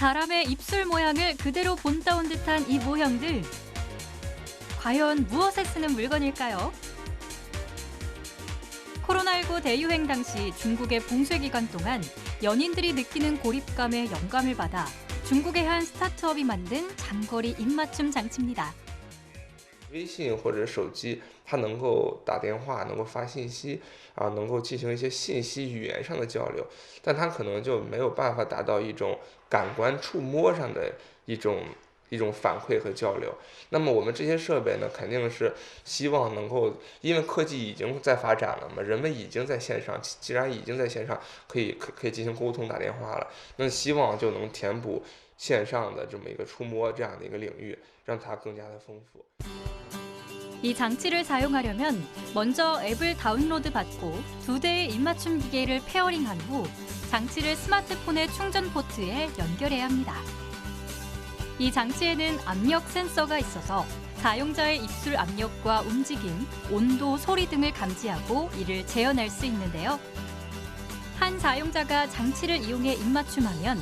사람의 입술 모양을 그대로 본따온 듯한 이 모형들. 과연 무엇에 쓰는 물건일까요? 코로나19 대유행 당시 중국의 봉쇄 기간 동안 연인들이 느끼는 고립감에 영감을 받아 중국의 한 스타트업이 만든 장거리 입맞춤 장치입니다. 微信或者手机，它能够打电话，能够发信息啊，能够进行一些信息语言上的交流，但它可能就没有办法达到一种感官触摸上的一种一种反馈和交流。那么我们这些设备呢，肯定是希望能够，因为科技已经在发展了嘛，人们已经在线上，既然已经在线上可以可可以进行沟通打电话了，那希望就能填补 线上的这么一个触摸这样的一个领域，让它更加的丰富。 이 장치를 사용하려면 먼저 앱을 다운로드 받고 두 대의 입맞춤 기계를 페어링한 후 장치를 스마트폰의 충전 포트에 연결해야 합니다. 이 장치에는 압력 센서가 있어서 사용자의 입술 압력과 움직임, 온도, 소리 등을 감지하고 이를 재현할 수 있는데요. 한 사용자가 장치를 이용해 입맞춤하면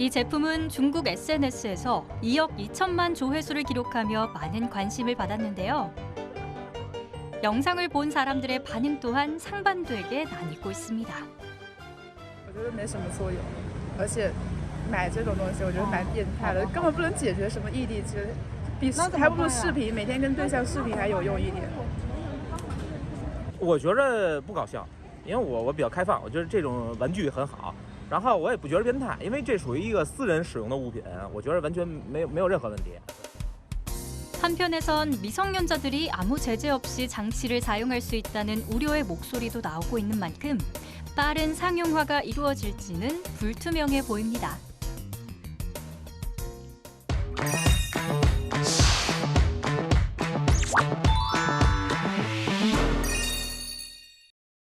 이 제품은 중국 SNS에서 2억 2천만 조회수를 기록하며 많은 관심을 받았는데요. 영상을 본 사람들의 반응 또한 상반되게 나뉘고 있습니다. 我觉得没什么作用，而且买这种东西我觉得蛮变态的，根本不能解决什么异地之，比还不如视频，每天跟对象视频还有用一点。我觉着不搞笑，因为我我比较开放，我觉得这种玩具很好。 然后我也不觉得变态，因为这属于一个私人使用的物品，我觉得完全没有没有任何问题。 한편에선 미성년자들이 아무 제재 없이 장치를 사용할 수 있다는 우려의 목소리도 나오고 있는 만큼 빠른 상용화가 이루어질지는 불투명해 보입니다.